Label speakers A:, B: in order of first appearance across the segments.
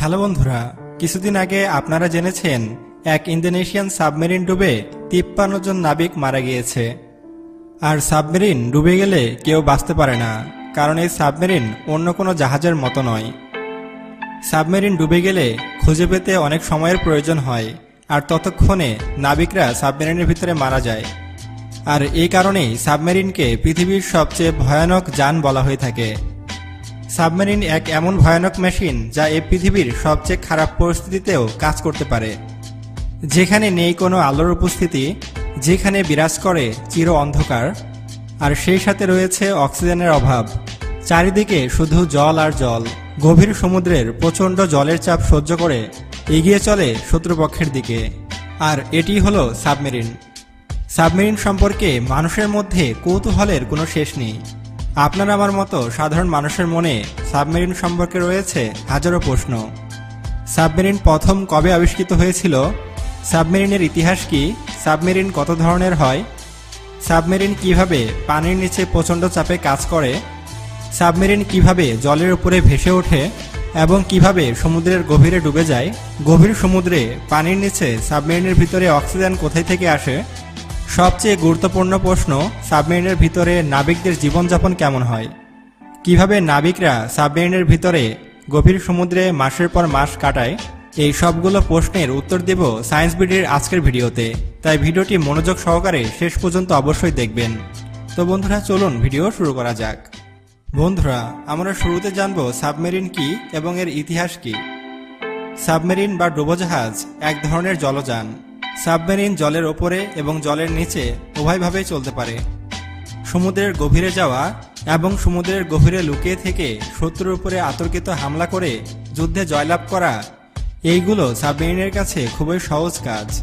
A: Hello বন্ধুরা, কিছুদিন আগে আপনারা জেনেছেন এক ইন্দোনেশিয়ান সাবমেরিন ডুবে তিপ্পান্ন জন নাবিক মারা গিয়েছে। আর সাবমেরিন ডুবে গেলে কেউ বাঁচতে পারে না, কারণ এই সাবমেরিন অন্য কোনো জাহাজের মতো নয়। সাবমেরিন ডুবে গেলে খুঁজে পেতে অনেক সময়ের প্রয়োজন হয়, আর ততক্ষণে নাবিকরা সাবমেরিনের ভিতরে মারা যায়। আর এই কারণেই সাবমেরিনকে পৃথিবীর সবচেয়ে ভয়ানক যান বলা হয়ে থাকে। সাবমেরিন এক এমন ভয়ানক মেশিন যা এই পৃথিবীর সবচেয়ে খারাপ পরিস্থিতিতেও কাজ করতে পারে। যেখানে নেই কোনো আলোর উপস্থিতি, যেখানে বিরাজ করে চির অন্ধকার, আর সেই সাথে রয়েছে অক্সিজেনের অভাব। চারিদিকে শুধু জল আর জল। গভীর সমুদ্রের প্রচণ্ড জলের চাপ সহ্য করে এগিয়ে চলে শত্রুপক্ষের দিকে। আর এটি হলো সাবমেরিন। সাবমেরিন সম্পর্কে মানুষের মধ্যে কৌতূহলের কোনো শেষ নেই। আপনার আমার মতো সাধারণ মানুষের মনে সাবমেরিন সম্পর্কে রয়েছে হাজারো প্রশ্ন। সাবমেরিন প্রথম কবে আবিষ্কৃত হয়েছিল? সাবমেরিনের ইতিহাস কি? সাবমেরিন কত ধরনের হয়? সাবমেরিন কীভাবে পানির নিচে প্রচণ্ড চাপে কাজ করে? সাবমেরিন কীভাবে জলের উপরে ভেসে ওঠে? এবং কীভাবে সমুদ্রের গভীরে ডুবে যায়? গভীর সমুদ্রে পানির নিচে সাবমেরিনের ভিতরে অক্সিজেন কোথায় থেকে আসে? সবচেয়ে গুরুত্বপূর্ণ প্রশ্ন, সাবমেরিনের ভিতরে নাবিকদের জীবনযাপন কেমন হয়? কীভাবে নাবিকরা সাবমেরিনের ভিতরে গভীর সমুদ্রে মাসের পর মাস কাটায়? এই সবগুলো প্রশ্নের উত্তর দেব সায়েন্স বিডির আজকের ভিডিওতে। তাই ভিডিওটি মনোযোগ সহকারে শেষ পর্যন্ত অবশ্যই দেখবেন। তো বন্ধুরা, চলুন ভিডিও শুরু করা যাক। বন্ধুরা, আমরা শুরুতে জানব সাবমেরিন কি এবং এর ইতিহাস কি। সাবমেরিন বা ডুবোজাহাজ এক ধরনের জলযান। সাবমেরিন জলের ওপরে এবং জলের নিচে উভয়ভাবেই চলতে পারে। সমুদ্রের গভীরে যাওয়া এবং সমুদ্রের গভীরে লুকিয়ে থেকে শত্রুর উপরে আতর্কিত হামলা করে যুদ্ধে জয়লাভ করা, এইগুলো সাবমেরিনের কাছে খুবই সহজ কাজ।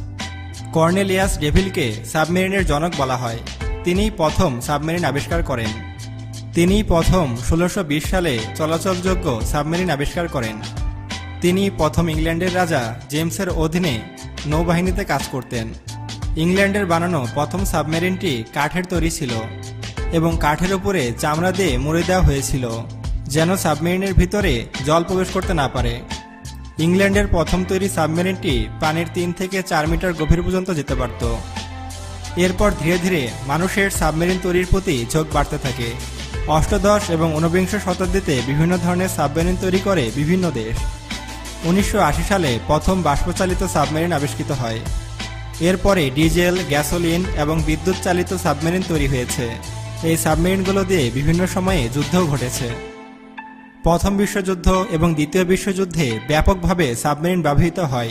A: কর্নেলিয়াস ডেভিলকে সাবমেরিনের জনক বলা হয়। তিনিই প্রথম সাবমেরিন আবিষ্কার করেন। তিনিই প্রথম ষোলোশো সালে চলাচলযোগ্য সাবমেরিন আবিষ্কার করেন। তিনি প্রথম ইংল্যান্ডের রাজা জেমসের অধীনে নৌবাহিনীতে কাজ করতেন। ইংল্যান্ডের বানানো প্রথম সাবমেরিনটি কাঠের তৈরি ছিল এবং কাঠের উপরে চামড়া দিয়ে মুড়ে দেওয়া হয়েছিল যেন সাবমেরিনের ভিতরে জল প্রবেশ করতে না পারে। ইংল্যান্ডের প্রথম তৈরি সাবমেরিনটি পানির তিন থেকে চার মিটার গভীর পর্যন্ত যেতে পারত। এরপর ধীরে ধীরে মানুষের সাবমেরিন তৈরির প্রতি ঝোঁক বাড়তে থাকে। অষ্টাদশ এবং ঊনবিংশ শতাব্দীতে বিভিন্ন ধরনের সাবমেরিন তৈরি করে বিভিন্ন দেশ। উনিশশো আশি সালে প্রথম বাষ্পচালিত সাবমেরিন আবিষ্কৃত হয়। এরপরে ডিজেল, গ্যাসোলিন এবং বিদ্যুৎ চালিত সাবমেরিন তৈরি হয়েছে। এই সাবমেরিনগুলো দিয়ে বিভিন্ন সময়ে যুদ্ধও ঘটেছে। প্রথম বিশ্বযুদ্ধ এবং দ্বিতীয় বিশ্বযুদ্ধে ব্যাপকভাবে সাবমেরিন ব্যবহৃত হয়।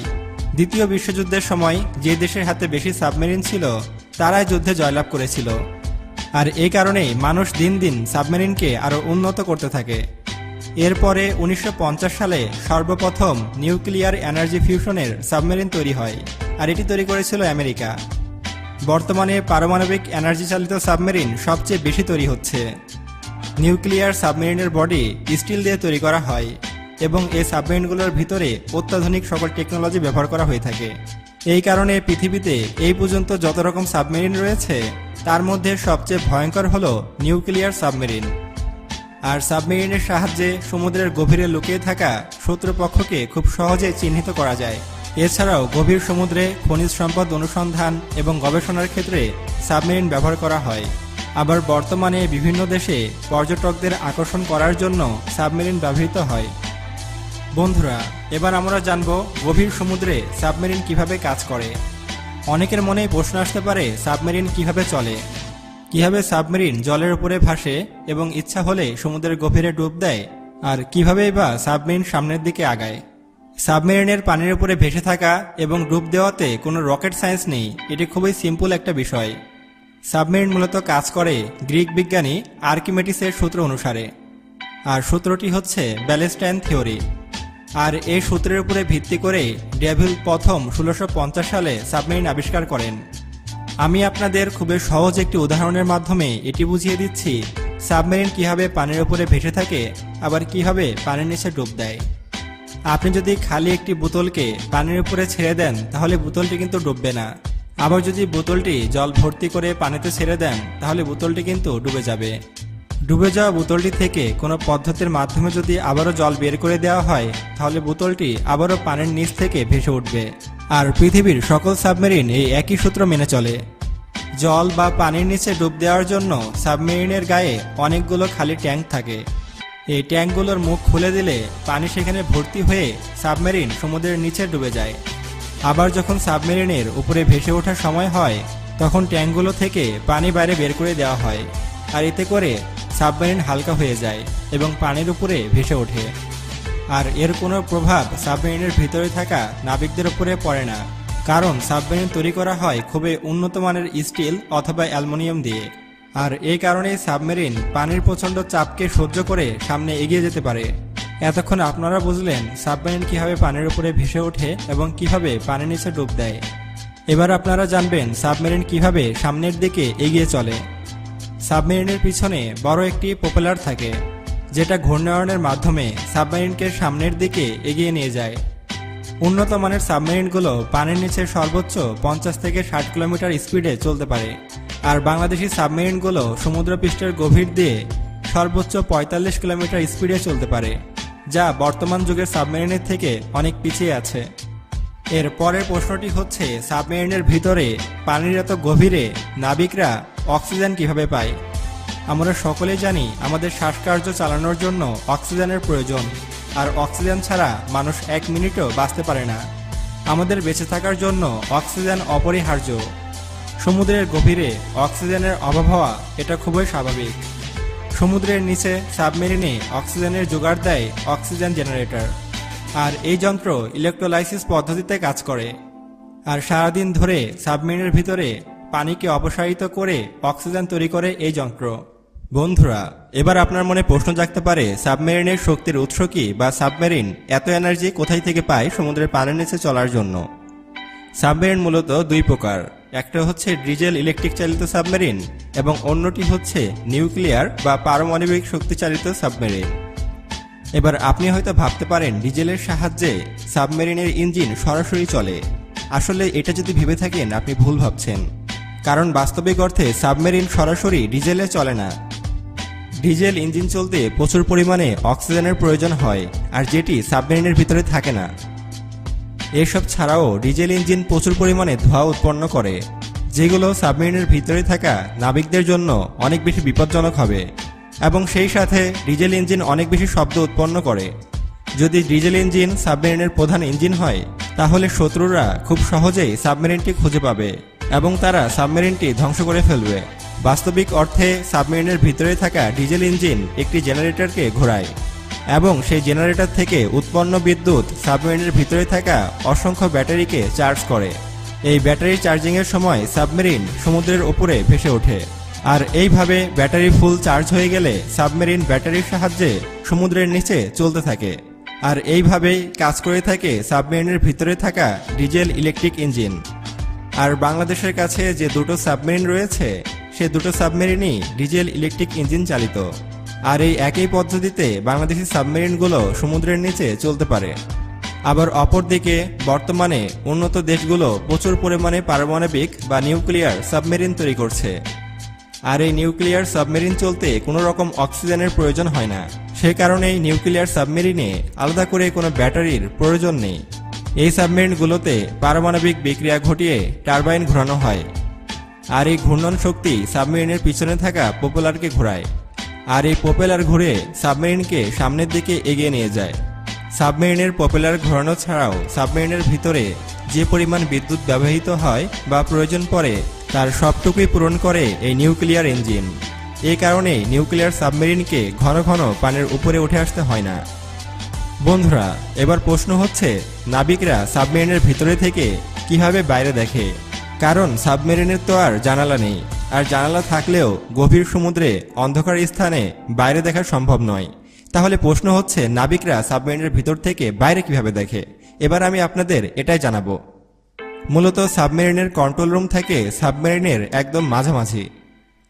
A: দ্বিতীয় বিশ্বযুদ্ধের সময় যে দেশের হাতে বেশি সাবমেরিন ছিল, তারাই যুদ্ধে জয়লাভ করেছিল। আর এই কারণেই মানুষ দিন দিন সাবমেরিনকে আরও উন্নত করতে থাকে। এরপরে উনিশশো পঞ্চাশ সালে সর্বপ্রথম নিউক্লিয়ার এনার্জি ফিউশনের সাবমেরিন তৈরি হয়, আর এটি তৈরি করেছিল আমেরিকা। বর্তমানে পারমাণবিক এনার্জি চালিত সাবমেরিন সবচেয়ে বেশি তৈরি হচ্ছে। নিউক্লিয়ার সাবমেরিনের বডি স্টিল দিয়ে তৈরি করা হয় এবং এই সাবমেরিনগুলোর ভিতরে অত্যাধুনিক সকল টেকনোলজি ব্যবহার করা হয়ে থাকে। এই কারণে পৃথিবীতে এই পর্যন্ত যত রকম সাবমেরিন রয়েছে, তার মধ্যে সবচেয়ে ভয়ঙ্কর হল নিউক্লিয়ার সাবমেরিন। আর সাবমেরিনের সাহায্যে সমুদ্রের গভীরে লুকিয়ে থাকা শত্রুপক্ষকে খুব সহজে চিহ্নিত করা যায়। এছাড়াও গভীর সমুদ্রে খনিজ সম্পদ অনুসন্ধান এবং গবেষণার ক্ষেত্রে সাবমেরিন ব্যবহার করা হয়। আবার বর্তমানে বিভিন্ন দেশে পর্যটকদের আকর্ষণ করার জন্য সাবমেরিন ব্যবহৃত হয়। বন্ধুরা, এবার আমরা জানব গভীর সমুদ্রে সাবমেরিন কীভাবে কাজ করে। অনেকের মনেই প্রশ্ন আসতে পারে, সাবমেরিন কীভাবে চলে? কীভাবে সাবমেরিন জলের উপরে ভাসে এবং ইচ্ছা হলে সমুদ্রের গভীরে ডুব দেয়? আর কিভাবেই বা সাবমেরিন সামনের দিকে আগায়? সাবমেরিনের পানির উপরে ভেসে থাকা এবং ডুব দেওয়াতে কোনো রকেট সায়েন্স নেই। এটি খুবই সিম্পল একটা বিষয়। সাবমেরিন মূলত কাজ করে গ্রিক বিজ্ঞানী আর্কিমেটিসের সূত্র অনুসারে। আর সূত্রটি হচ্ছে ব্যালেস্টাইন থিওরি। আর এই সূত্রের উপরে ভিত্তি করে ডেভিল প্রথম ষোলোশো সালে সাবমেরিন আবিষ্কার করেন। আমি আপনাদের খুবই সহজ একটি উদাহরণের মাধ্যমে এটি বুঝিয়ে দিচ্ছি, সাবমেরিন কীভাবে পানির উপরে ভেসে থাকে, আবার কীভাবে পানির নিচে ডুব দেয়। আপনি যদি খালি একটি বোতলকে পানির উপরে ছেড়ে দেন, তাহলে বোতলটি কিন্তু ডুববে না। আবার যদি বোতলটি জল ভর্তি করে পানিতে ছেড়ে দেন, তাহলে বোতলটি কিন্তু ডুবে যাবে। ডুবে যাওয়া বোতলটি থেকে কোনো পদ্ধতির মাধ্যমে যদি আবারও জল বের করে দেওয়া হয়, তাহলে বোতলটি আবারও পানির নিচ থেকে ভেসে উঠবে। আর পৃথিবীর সকল সাবমেরিন এই একই সূত্র মেনে চলে। জল বা পানির নিচে ডুব দেওয়ার জন্য সাবমেরিনের গায়ে অনেকগুলো খালি ট্যাঙ্ক থাকে। এই ট্যাঙ্কগুলোর মুখ খুলে দিলে পানি সেখানে ভর্তি হয়ে সাবমেরিন সমুদ্রের নিচে ডুবে যায়। আবার যখন সাবমেরিনের উপরে ভেসে ওঠার সময় হয়, তখন ট্যাঙ্কগুলো থেকে পানি বাইরে বের করে দেওয়া হয়। আর এতে করে সাবমেরিন হালকা হয়ে যায় এবং পানির উপরে ভেসে ওঠে। আর এর কোনো প্রভাব সাবমেরিনের ভিতরে থাকা নাবিকদের উপরে পড়ে না। কারণ সাবমেরিন তৈরি করা হয় খুবই উন্নত মানের স্টিল অথবা অ্যালুমিনিয়াম দিয়ে। আর এই কারণেই সাবমেরিন পানির প্রচণ্ড চাপকে সহ্য করে সামনে এগিয়ে যেতে পারে। এতক্ষণ আপনারা বুঝলেন সাবমেরিন কীভাবে পানির উপরে ভেসে ওঠে এবং কীভাবে পানির নিচে ডুব দেয়। এবার আপনারা জানবেন সাবমেরিন কীভাবে সামনের দিকে এগিয়ে চলে। সাবমেরিনের পিছনে বড় একটি পপুলার থাকে। যেটা ঘূর্ণায়নের মাধ্যমে সাবমেরিনকে সামনের দিকে এগিয়ে নিয়ে যায়। উন্নত মানের সাবমেরিনগুলো পানির নিচে সর্বোচ্চ পঞ্চাশ থেকে ষাট কিলোমিটার স্পিডে চলতে পারে। আর বাংলাদেশি সাবমেরিনগুলো সমুদ্রপৃষ্ঠের গভীর দিয়ে সর্বোচ্চ পঁয়তাল্লিশ কিলোমিটার স্পিডে চলতে পারে, যা বর্তমান যুগের সাবমেরিনের থেকে অনেক পিছিয়ে আছে। এর পরের প্রশ্নটি হচ্ছে, সাবমেরিনের ভিতরে পানির এত গভীরে নাবিকরা অক্সিজেন কীভাবে পায়? আমরা সকলেই জানি আমাদের শ্বাসকার্য চালানোর জন্য অক্সিজেনের প্রয়োজন, আর অক্সিজেন ছাড়া মানুষ এক মিনিটও বাঁচতে পারে না। আমাদের বেঁচে থাকার জন্য অক্সিজেন অপরিহার্য। সমুদ্রের গভীরে অক্সিজেনের অভাব হওয়া এটা খুবই স্বাভাবিক। সমুদ্রের নিচে সাবমেরিনে অক্সিজেনের জোগাড় দেয় অক্সিজেন জেনারেটর, আর এই যন্ত্র ইলেকট্রোলাইসিস পদ্ধতিতে কাজ করে। আর সারাদিন ধরে সাবমেরিনের ভিতরে পানিকে অপসারিত করে অক্সিজেন তৈরি করে এই যন্ত্র। বন্ধুরা, এবার আপনার মনে প্রশ্ন জাগতে পারে, সাবমেরিনের শক্তির উৎস কি বা সাবমেরিন এত এনার্জি কোথায় থেকে পায় সমুদ্রের পানির নিচে চলার জন্য? সাবমেরিন মূলত দুই প্রকার। একটা হচ্ছে ডিজেল ইলেকট্রিক চালিত সাবমেরিন এবং অন্যটি হচ্ছে নিউক্লিয়ার বা পারমাণবিক শক্তি চালিত সাবমেরিন। এবার আপনি হয়তো ভাবতে পারেন, ডিজেলের সাহায্যে সাবমেরিনের ইঞ্জিন সরাসরি চলে। আসলে এটা যদি ভেবে থাকেন, আপনি ভুল ভাবছেন। কারণ বাস্তবিক অর্থে সাবমেরিন সরাসরি ডিজেলে চলে না। ডিজেল ইঞ্জিন চলতে প্রচুর পরিমাণে অক্সিজেনের প্রয়োজন হয়, আর যেটি সাবমেরিনের ভিতরে থাকে না। এসব ছাড়াও ডিজেল ইঞ্জিন প্রচুর পরিমাণে ধোঁয়া উৎপন্ন করে, যেগুলো সাবমেরিনের ভিতরে থাকা নাবিকদের জন্য অনেক বেশি বিপজ্জনক হবে, এবং সেই সাথে ডিজেল ইঞ্জিন অনেক বেশি শব্দ উৎপন্ন করে। যদি ডিজেল ইঞ্জিন সাবমেরিনের প্রধান ইঞ্জিন হয়, তাহলে শত্রুরা খুব সহজেই সাবমেরিনটি খুঁজে পাবে, এবং তারা সাবমেরিনটি ধ্বংস করে ফেলবে। বাস্তবিক অর্থে সাবমেরিনের ভিতরে থাকা ডিজেল ইঞ্জিন একটি জেনারেটরকে ঘোরায় এবং সেই জেনারেটর থেকে উৎপন্ন বিদ্যুৎ সাবমেরিনের ভিতরে থাকা অসংখ্য ব্যাটারিকে চার্জ করে। এই ব্যাটারি চার্জিংয়ের সময় সাবমেরিন সমুদ্রের উপরে ভেসে ওঠে। আর এইভাবে ব্যাটারি ফুল চার্জ হয়ে গেলে সাবমেরিন ব্যাটারির সাহায্যে সমুদ্রের নিচে চলতে থাকে। আর এইভাবেই কাজ করে থাকে সাবমেরিনের ভিতরে থাকা ডিজেল ইলেকট্রিক ইঞ্জিন। আর বাংলাদেশের কাছে যে দুটো সাবমেরিন রয়েছে সে দুটো সাবমেরিনই ডিজেল ইলেকট্রিক ইঞ্জিন চালিত। আর এই একই পদ্ধতিতে বাংলাদেশি সাবমেরিনগুলো সমুদ্রের নিচে চলতে পারে। আবার অপরদিকে বর্তমানে উন্নত দেশগুলো প্রচুর পরিমাণে পারমাণবিক বা নিউক্লিয়ার সাবমেরিন তৈরি করছে। আর এই নিউক্লিয়ার সাবমেরিন চলতে কোনো রকম অক্সিজেনের প্রয়োজন হয় না। সে কারণেই নিউক্লিয়ার সাবমেরিনে আলাদা করে কোনো ব্যাটারির প্রয়োজন নেই। এই সাবমেরিনগুলোতে পারমাণবিক বিক্রিয়া ঘটিয়ে টারবাইন ঘোরানো হয়। আর এই ঘূর্ণন শক্তি সাবমেরিনের পিছনে থাকা পপুলারকে ঘোরায়। আর এই পপুলার ঘুরে সাবমেরিনকে সামনের দিকে এগিয়ে নিয়ে যায়। সাবমেরিনের পপুলার ঘোরানো ছাড়াও সাবমেরিনের ভিতরে যে পরিমাণ বিদ্যুৎ ব্যবহৃত হয় বা প্রয়োজন পড়ে, তার সবটুকুই পূরণ করে এই নিউক্লিয়ার ইঞ্জিন। এই কারণে নিউক্লিয়ার সাবমেরিনকে ঘন ঘন পানির উপরে উঠে আসতে হয় না। বন্ধুরা, এবার প্রশ্ন হচ্ছে, নাবিকরা সাবমেরিনের ভিতরে থেকে কীভাবে বাইরে দেখে? কারণ সাবমেরিনের তো আর জানালা নেই। আর জানালা থাকলেও গভীর সমুদ্রে অন্ধকার স্থানে বাইরে দেখা সম্ভব নয়। তাহলে প্রশ্ন হচ্ছে, নাবিকরা সাবমেরিনের ভিতর থেকে বাইরে কীভাবে দেখে? এবার আমি আপনাদের এটাই জানাব। মূলত সাবমেরিনের কন্ট্রোল রুম থেকে সাবমেরিনের একদম মাঝামাঝি।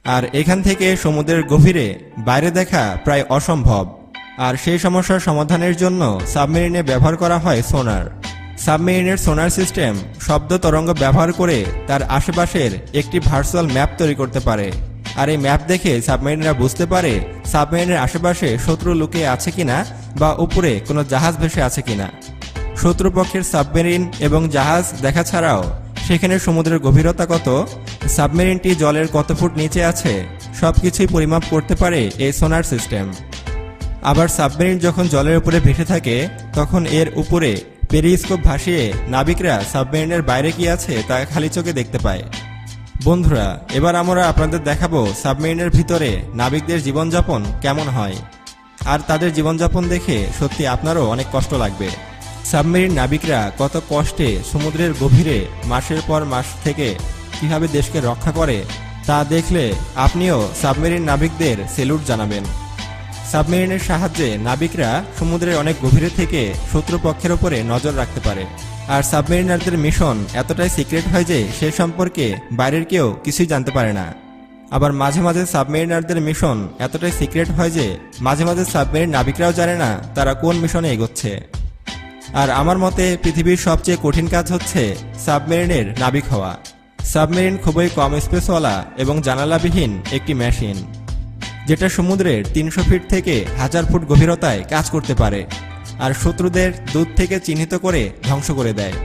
A: আর এখান থেকে সমুদ্রের গভীরে বাইরে দেখা প্রায় অসম্ভব। আর সেই সমস্যার সমাধানের জন্য সাবমেরিনে ব্যবহার করা হয় সোনার। সাবমেরিনের সোনার সিস্টেম শব্দ তরঙ্গ ব্যবহার করে তার আশেপাশের একটি ভার্চুয়াল ম্যাপ তৈরি করতে পারে। আর এই ম্যাপ দেখে সাবমেরিনরা বুঝতে পারে সাবমেরিনের আশেপাশে শত্রু লুকিয়ে আছে কিনা বা উপরে কোনো জাহাজ ভেসে আছে কিনা। শত্রুপক্ষের সাবমেরিন এবং জাহাজ দেখা ছাড়াও সেখানে সমুদ্রের গভীরতা কত, সাবমেরিনটি জলের কত ফুট নিচে আছে, সবকিছুই পরিমাপ করতে পারে এই সোনার সিস্টেম। আবার সাবমেরিন যখন জলের উপরে ভেসে থাকে, তখন এর উপরে পেরিস্কোপ ভাসিয়ে নাবিকরা সাবমেরিনের বাইরে কি আছে তা খালি চোখে দেখতে পায়। বন্ধুরা, এবার আমরা আপনাদের দেখাবো সাবমেরিনের ভিতরে নাবিকদের জীবনযাপন কেমন হয়। আর তাদের জীবনযাপন দেখে সত্যি আপনারও অনেক কষ্ট লাগবে। সাবমেরিন নাবিকরা কত কষ্টে সমুদ্রের গভীরে মাসের পর মাস থেকে কীভাবে দেশকে রক্ষা করে তা দেখলে আপনিও সাবমেরিন নাবিকদের সেলুট জানাবেন। সাবমেরিনের সাহায্যে নাবিকরা সমুদ্রের অনেক গভীরে থেকে শত্রুপক্ষের ওপরে নজর রাখতে পারে। আর সাবমেরিনারদের মিশন এতটাই সিক্রেট হয় যে সে সম্পর্কে বাইরের কেউ কিছুই জানতে পারে না। আবার মাঝে মাঝে সাবমেরিনারদের মিশন এতটাই সিক্রেট হয় যে মাঝে মাঝে সাবমেরিন নাবিকরাও জানে না তারা কোন মিশনে এগোচ্ছে। আর আমার মতে পৃথিবীর সবচেয়ে কঠিন কাজ হচ্ছে সাবমেরিনের নাবিক হওয়া। সাবমেরিন খুবই কম স্পেসওয়ালা এবং জানালাবিহীন একটি মেশিন। যেটা সমুদ্রের তিনশো ফিট থেকে হাজার ফুট গভীরতায় কাজ করতে পারে, আর শত্রুদের দূর থেকে চিহ্নিত করে ধ্বংস করে দেয়।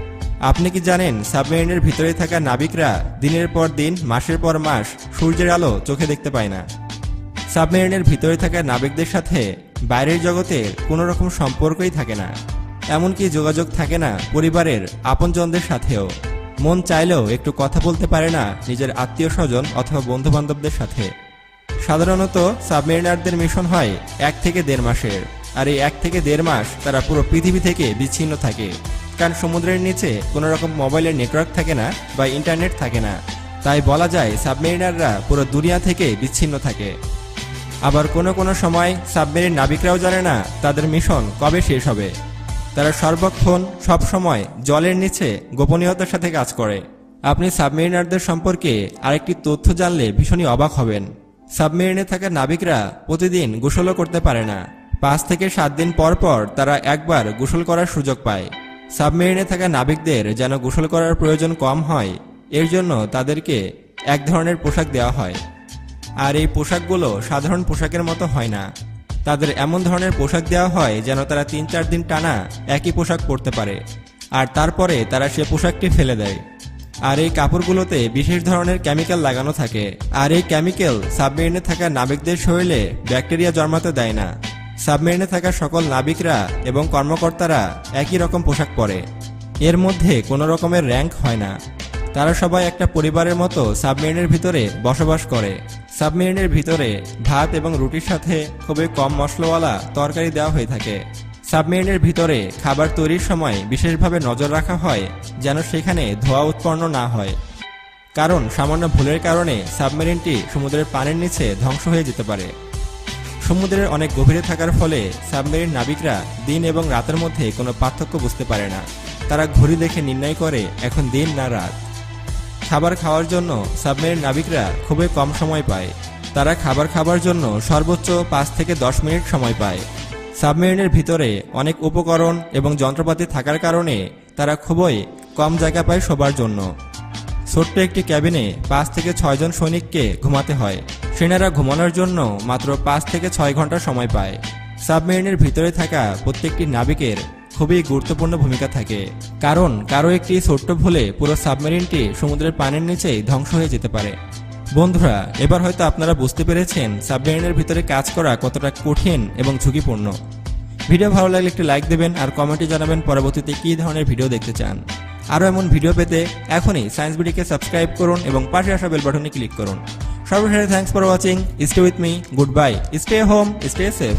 A: আপনি কি জানেন, সাবমেরিনের ভিতরে থাকা নাবিকরা দিনের পর দিন, মাসের পর মাস সূর্যের আলো চোখে দেখতে পায় না। সাবমেরিনের ভিতরে থাকা নাবিকদের সাথে বাইরের জগতের কোনো রকম সম্পর্কই থাকে না। এমনকি যোগাযোগ থাকে না পরিবারের আপনজনদের সাথেও। মন চাইলেও একটু কথা বলতে পারে না নিজের আত্মীয় স্বজন অথবা বন্ধু বান্ধবদের সাথে। সাধারণত সাবমেরিনারদের মিশন হয় এক থেকে দেড় মাসের। আর এই এক থেকে দেড় মাস তারা পুরো পৃথিবী থেকে বিচ্ছিন্ন থাকে। কারণ সমুদ্রের নিচে কোনো রকম মোবাইলের নেটওয়ার্ক থাকে না বা ইন্টারনেট থাকে না। তাই বলা যায় সাবমেরিনাররা পুরো দুনিয়া থেকে বিচ্ছিন্ন থাকে। আবার কোনো কোনো সময় সাবমেরিন নাবিকরাও জানে না তাদের মিশন কবে শেষ হবে। তারা সর্বক্ষণ সব সময় জলের নিচে গোপনীয়তার সাথে কাজ করে। আপনি সাবমেরিনারদের সম্পর্কে আরেকটি তথ্য জানলে ভীষণই অবাক হবেন। সাবমেরিনে থাকা নাবিকরা প্রতিদিন গোসলও করতে পারে না। পাঁচ থেকে সাত দিন পর পর তারা একবার গোসল করার সুযোগ পায়। সাবমেরিনে থাকা নাবিকদের যেন গোসল করার প্রয়োজন কম হয়, এর জন্য তাদেরকে এক ধরনের পোশাক দেওয়া হয়। আর এই পোশাকগুলো সাধারণ পোশাকের মতো হয় না। তাদের এমন ধরনের পোশাক দেওয়া হয় যেন তারা তিন চার দিন টানা একই পোশাক পরতে পারে। আর তারপরে তারা সে পোশাকটি ফেলে দেয়। আর এই কাপড়গুলোতে বিশেষ ধরনের কেমিক্যাল লাগানো থাকে। আর এই কেমিক্যাল সাবমেরিনে থাকা নাবিকদের শরীরে ব্যাকটেরিয়া জন্মাতে দেয় না। সাবমেরিনে থাকা সকল নাবিকরা এবং কর্মকর্তারা একই রকম পোশাক পরে। এর মধ্যে কোনো রকমের র্যাঙ্ক হয় না। তারা সবাই একটা পরিবারের মতো সাবমেরিনের ভিতরে বসবাস করে। সাবমেরিনের ভিতরে ভাত এবং রুটির সাথে খুবই কম মশলাওয়ালা তরকারি দেওয়া হয়ে থাকে। সাবমেরিনের ভিতরে খাবার তৈরির সময় বিশেষভাবে নজর রাখা হয় যেন সেখানে ধোঁয়া উৎপন্ন না হয়। কারণ সামান্য ভুলের কারণে সাবমেরিনটি সমুদ্রের পানির নিচে ধ্বংস হয়ে যেতে পারে। সমুদ্রের অনেক গভীরে থাকার ফলে সাবমেরিন নাবিকরা দিন এবং রাতের মধ্যে কোনো পার্থক্য বুঝতে পারে না। তারা ঘড়ি দেখে নির্ণয় করে, এখন দিন না রাত। খাবার খাওয়ার জন্য সাবমেরিন নাবিকরা খুবই কম সময় পায়। তারা খাবার খাবার জন্য সর্বোচ্চ পাঁচ থেকে দশ মিনিট সময় পায়। সাবমেরিনের ভিতরে অনেক উপকরণ এবং যন্ত্রপাতি থাকার কারণে তারা খুবই কম জায়গা পায় শোবার জন্য। ছোট্ট একটি ক্যাবিনে পাঁচ থেকে ছয়জন সৈনিককে ঘুমাতে হয়। সেনারা ঘুমানোর জন্য মাত্র পাঁচ থেকে ছয় ঘণ্টা সময় পায়। সাবমেরিনের ভিতরে থাকা প্রত্যেকটি নাবিকের খুবই গুরুত্বপূর্ণ ভূমিকা থাকে। কারণ কারও একটি ছোট্ট ভুলে পুরো সাবমেরিনটি সমুদ্রের পানির নিচেই ধ্বংস হয়ে যেতে পারে। বন্ধুরা, এবার হয়তো আপনারা বুঝতে পেরেছেন সাবমেরিনের ভিতরে কাজ করা কতটা কঠিন এবং ঝুঁকিপূর্ণ। ভিডিও ভালো লাগলে একটি লাইক দেবেন আর কমেন্টে জানাবেন পরবর্তীতে কী ধরনের ভিডিও দেখতে চান। আরও এমন ভিডিও পেতে এখনই সায়েন্স বিডিকে সাবস্ক্রাইব করুন এবং পাশে আসা বেল বাটনে ক্লিক করুন। সর্বশেষে thanks for watching stay with me goodbye stay home stay safe